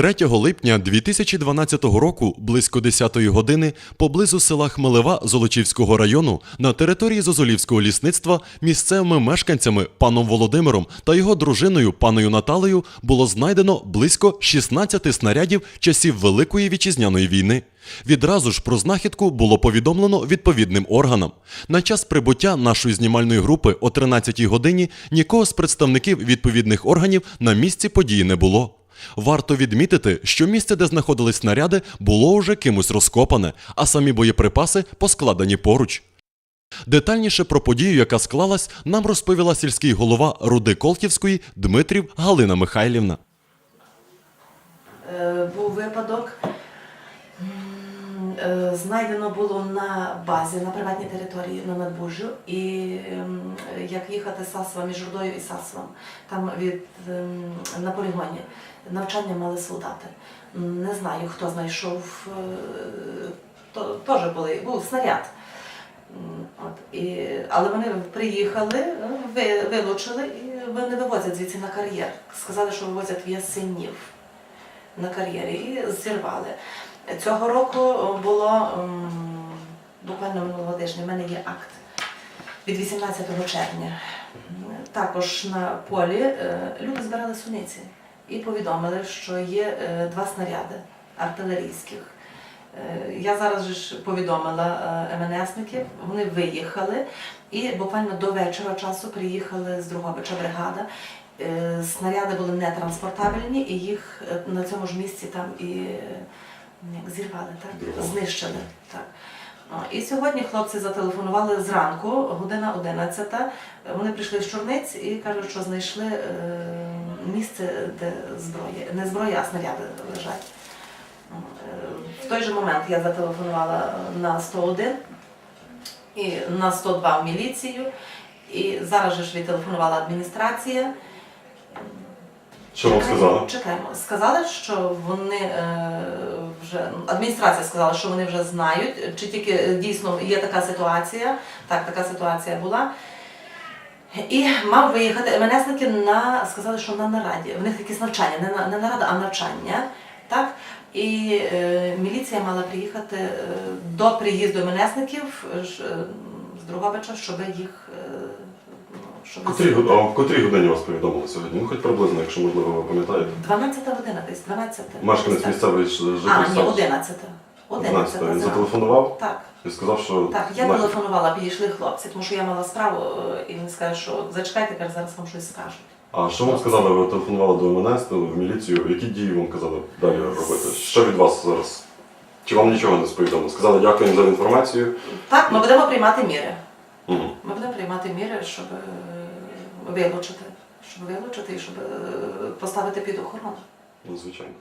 3 липня 2012 року, близько 10-ї години, поблизу села Хмелева Золочівського району, на території Зозулівського лісництва місцевими мешканцями паном Володимиром та його дружиною паною Наталею було знайдено близько 16 снарядів часів Великої вітчизняної війни. Відразу ж про знахідку було повідомлено відповідним органам. На час прибуття нашої знімальної групи о 13-й годині нікого з представників відповідних органів на місці події не було. Варто відмітити, що місце, де знаходились снаряди, було уже кимось розкопане, а самі боєприпаси поскладені поруч. Детальніше про подію, яка склалась, нам розповіла сільський голова Руди Колтівської Дмитрів Галина Михайлівна. Е, був випадок. Е, Знайдено було на базі на приватній території на надбужжю, і ем, як їхати з Сасова між Рудою і Сасовом, там від ем, на полігоні навчання мали солдати. Не знаю, хто знайшов, е, то теж були, був снаряд. От, і, але вони приїхали, ви, вилучили і вони вивозять звідси на кар'єр. Сказали, що вивозять в Ясенів на кар'єрі і зірвали. Цього року було буквально минулого тижня. в мене є акт від 18 червня. Також на полі е, люди збирали суниці і повідомили, що є е, два снаряди артилерійських. Е, Я зараз ж повідомила е, МНСників, вони виїхали і буквально до вечора часу приїхали з Другобича бригада. Е, Снаряди були не транспортабельні, і їх е, на цьому ж місці там і е, як зірвали, так? знищили. Так. І сьогодні хлопці зателефонували зранку, година 11. Вони прийшли з Чорниць і кажуть, що знайшли е, місце, де зброя, не зброя, а снаряди лежать. Е, В той же момент я зателефонувала на 101 і на 102 в міліцію. І зараз же ж відтелефонувала адміністрація. Що вам сказали? Чекаємо. Сказали, що вони е, вже адміністрація сказала, що вони вже знають, чи тільки е, дійсно є така ситуація. Так, така ситуація була. І мав виїхати МНСники на сказали, що на нараді. В них якісь навчання, не на не нарада, а навчання. Так? І е, міліція мала приїхати е, до приїзду МНСників е, е, з Другобича, щоб їх. Ну, Котрі, год- а в котрій годині вас повідомили сьогодні? Ну, хоч приблизно, якщо можливо, ви пам'ятаєте. 12 година десь, 12. Мешканець Так. місцевий ж- житель А, ні, Савs- 11. 11. 11. Він зателефонував Так, і сказав, що так, я на- телефонувала, підійшли хлопці, тому що я мала справу, е, і він сказав, що зачекайте, каже, зараз вам щось скажуть. А що вам сказали? Ви телефонували до МНС, в міліцію. Які дії вам казали далі робити? Що від вас зараз? Чи вам нічого не сповідомили? Сказали дякуємо за інформацію. Так, ми будемо приймати міри. Угу. Ми будемо приймати міри, щоб е, вилучити, щоб вилучити і щоб е, поставити під охорону. Ну, звичайно.